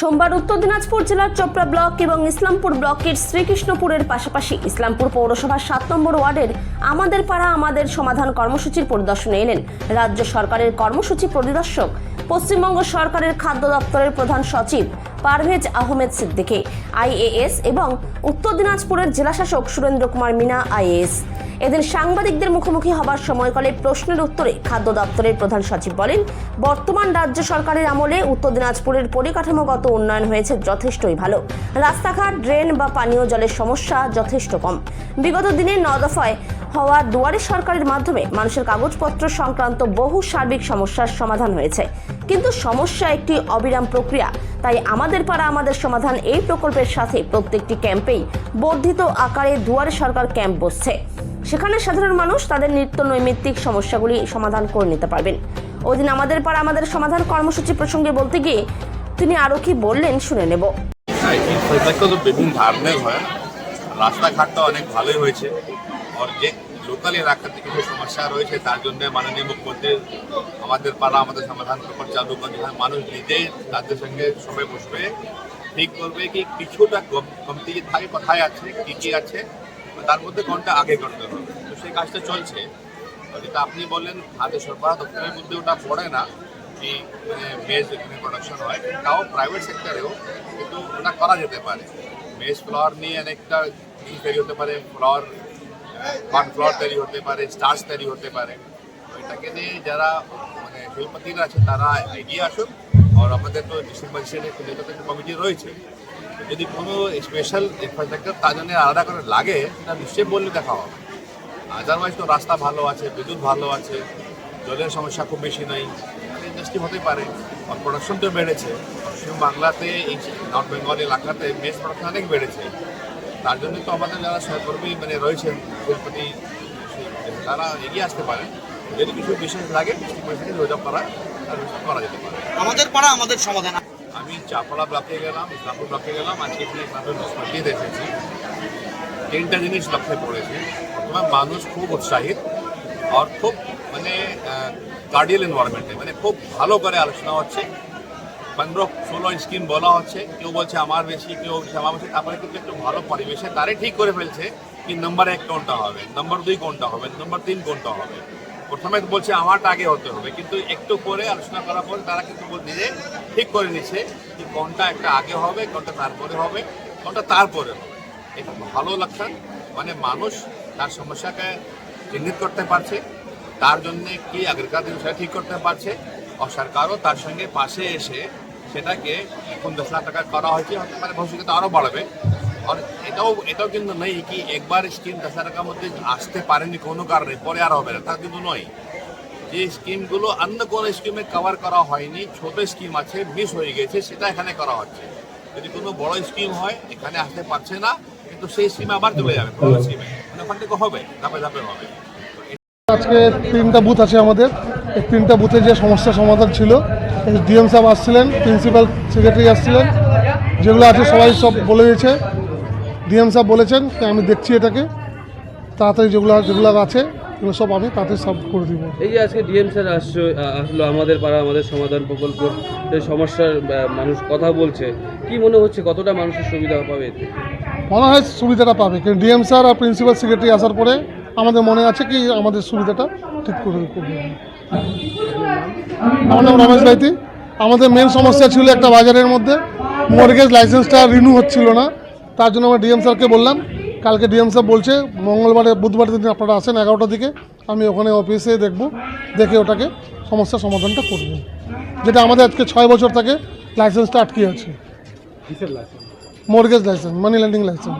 সোমবার উত্তর দিনাজপুর জেলার চোপড়া ব্লক এবং ইসলামপুর ব্লকের শ্রীকৃষ্ণপুরের পাশাপাশি ইসলামপুর পৌরসভার সাত নম্বর ওয়ার্ডের আমাদের পাড়া আমাদের সমাধান কর্মসূচির পরিদর্শনে এলেন। রাজ্য সরকারের কর্মসূচি পরিদর্শক, পশ্চিমবঙ্গ সরকারের খাদ্য দপ্তরের প্রধান সচিব পারভেজ আহমেদ সিদ্দিকী আইএএস এবং উত্তর দিনাজপুরের জেলাশাসক সুরেন্দ্র কুমার মিনা আইএএস এদের সাংবাদিকদের মুখোমুখি হবার সময়কালে প্রশ্নের উত্তরে খাদ্য দপ্তরের প্রধান সচিব বলেন, বর্তমান রাজ্য সরকারের আমলে উত্তর দিনাজপুরের পরিকাঠামোগত উন্নয়ন হয়েছে যথেষ্টই ভালো। রাস্তাঘাট, ড্রেন বা পানীয় জলের সমস্যা যথেষ্ট কম। বিগত দিনে ন দফায় হওয়া দুয়ারে সরকারের মাধ্যমে মানুষের কাগজপত্র সংক্রান্ত বহু সার্বিক সমস্যার সমাধান হয়েছে। কিন্তু সমস্যা একটি অবিরাম প্রক্রিয়া। তাই আমাদের পাড়া, আমাদের সমাধান এই প্রকল্পের সাথে প্রত্যেকটি ক্যাম্পেই বর্ধিত আকারে দুয়ারে সরকার ক্যাম্প বসছে। সেখানে সাধারণ মানুষ তাদের নিত্য নৈমিত্তিক সমস্যাগুলি সমাধান করে নিতে পারবেন। ওই দিন আমাদের পাড়া, আমাদের সমাধান কর্মসূচি প্রসঙ্গে বলতে গিয়ে তিনি আরও কি বললেন শুনে নেব। হ্যাঁ রাস্তাঘাটটা অনেক ভালোই হয়েছে। লোকাল এলাকাতে কিছু সমস্যা রয়েছে, তার জন্য মাননীয় মুখ্যমন্ত্রী আমাদের পাড়া, আমাদের সমাধান প্রকল্প চালু করে মানুষ নিজেই তাদের সঙ্গে সবাই বসবে। ঠিক করবে কি কিছুটা কম কমতি থাকে কোথায় আছে, কী কী আছে, তার মধ্যে কোনটা আগে করতে হবে। তো সেই কাজটা চলছে। যেটা আপনি বললেন, খাদ্য সরবরাহ দপ্তরের মধ্যে ওটা পড়ে না, কি মানে মেজ এখানে প্রোডাকশন হয়, তাও প্রাইভেট সেক্টরেও কিন্তু ওটা করা যেতে পারে। মেজ ফ্লাওয়ার নিয়ে অনেকটা জিনিস তৈরি হতে পারে ফ্লাওয়ার কর্ন ফ্লাওয়ার তৈরি হতে পারে স্টার্চ তৈরি হতে পারে। এটাকে নিয়ে যারা মানে শিল্পতিরা আছে তারা এগিয়ে আসুক আর আমাদের তো ডিস্ট্রিক্ট ম্যাজিস্ট্রেটের একটা কমিটি রয়েছে। যদি কোনো স্পেশাল ইনফ্রাস্ট্রাকচার তার জন্য আলাদা করে লাগে, সেটা নিশ্চয়ই বললে দেখা হবে। আদারওয়াইজ তো রাস্তা ভালো আছে, বিদ্যুৎ ভালো আছে, জলের সমস্যা খুব বেশি নাই। ইন্ডাস্ট্রি হতে পারে, আর প্রোডাকশন তো বেড়েছে। পশ্চিম বাংলাতে, এই নর্থ বেঙ্গল এলাকাতে মেস প্রোডাকশন অনেক বেড়েছে। তার জন্য তো আমাদের যারা সহকর্মী মানে রয়েছেন শিল্পতি তারা এগিয়ে আসতে পারেন। যদি কিছু বিশেষ লাগে ডিস্ট্রিক্ট ম্যাজিস্ট্রেট যোগাযোগ করা করা যেতে পারে। আমাদের পাড়া আমাদের সমাধান। আমি চাপড়া ব্লকে গেলাম ইসলামপুর ব্লকে গেলাম আজকে এখানে এসেছি তিনটা জিনিস লক্ষ্যে পড়েছে। প্রথমে মানুষ খুব উৎসাহিত আর খুব মানে কার্ডিয়াল এনভায়রনমেন্টে মানে খুব ভালো করে আলোচনা হচ্ছে। পনেরো ষোলো স্কিম বলা হচ্ছে। কেউ বলছে আমার বেশি, কেউ বলছে আমার বেশি। তারপরে কিন্তু একটু ভালো পরিবেশে তারাই ঠিক করে ফেলছে কি নম্বর এক কোনটা হবে নম্বর দুই কোনটা হবে নম্বর তিন কোনটা হবে। প্রথমে বলছে আমারটা আগে হতে হবে। কিন্তু একটু পরে আলোচনা করার পরে তারা কিন্তু নিজে ঠিক করে নিচ্ছে যে কোনটা একটা আগে হবে, কোনটা তারপরে হবে, কোনটা তারপরে হবে। এটা ভালো লক্ষণ। মানে মানুষ তার সমস্যাকে চিহ্নিত করতে পারছে। তার জন্যে কি সেটা ঠিক করতে পারছে। আর সরকারও তার সঙ্গে পাশে এসে সেটাকে এখন দশ লাখ টাকা করা হয়েছে পারে ভবিষ্যতে আরও বাড়বে। আর এটাও এটাও কিন্তু নেই কি একবার স্কিম দশ লাখ টাকার মধ্যে আসতে পারেনি কোনো কারণে, পরে আর হবে না, তা কিন্তু নয়। যে স্কিমগুলো অন্য কোনো স্কিমে কভার করা হয়নি, ছোট স্কিম আছে মিস হয়ে গেছে, সেটা এখানে করা হচ্ছে। যদি কোনো বড় স্কিম হয়, এখানে আসতে পারছে না, কিন্তু সেই স্কিমে আবার চলে যাবে বড় স্কিমে মানে ওখান থেকে হবে, ধাপে ধাপে হবে। আজকে তিনটা বুথ আছে আমাদের। এই তিনটা বুথে যে সমস্যা সমাধান ছিল ডিএম সাহেব আসছিলেন প্রিন্সিপাল সেক্রেটারি আসছিলেন যেগুলো আছে সবাই সব বলে দিয়েছে। ডিএম সাহেব বলেছেন আমি দেখছি এটাকে তাড়াতাড়ি যেগুলো যেগুলো আছে এগুলো সব আমি তাড়াতাড়ি সব করে দিব। এই যে আজকে ডিএম স্যার আসছো আসলো আমাদের পাড়া আমাদের সমাধান প্রকল্প এই সমস্যার মানুষ কথা বলছে। কি মনে হচ্ছে কতটা মানুষের সুবিধা পাবে এতে? মনে হয় সুবিধাটা পাবে কিন্তু ডিএম স্যার আর প্রিন্সিপাল সেক্রেটারি আসার পরে আমাদের মনে আছে কি আমাদের সুবিধাটা ঠিক করে করবে আমার নাম রমেশ ভাইতি আমাদের মেন সমস্যা ছিল একটা বাজারের মধ্যে। মর্গেজ লাইসেন্সটা রিনিউ হচ্ছিল না। তার জন্য আমরা ডিএম স্যারকে বললাম কালকে ডিএম স্যার বলছে মঙ্গলবারে বুধবার দিন আপনারা আসেন এগারোটার দিকে আমি ওখানে অফিসে দেখব দেখে ওটাকে সমস্যার সমাধানটা করব। যেটা আমাদের আজকে ছয় বছর থেকে লাইসেন্সটা আটকে আছে। Mortgage licence money lending licence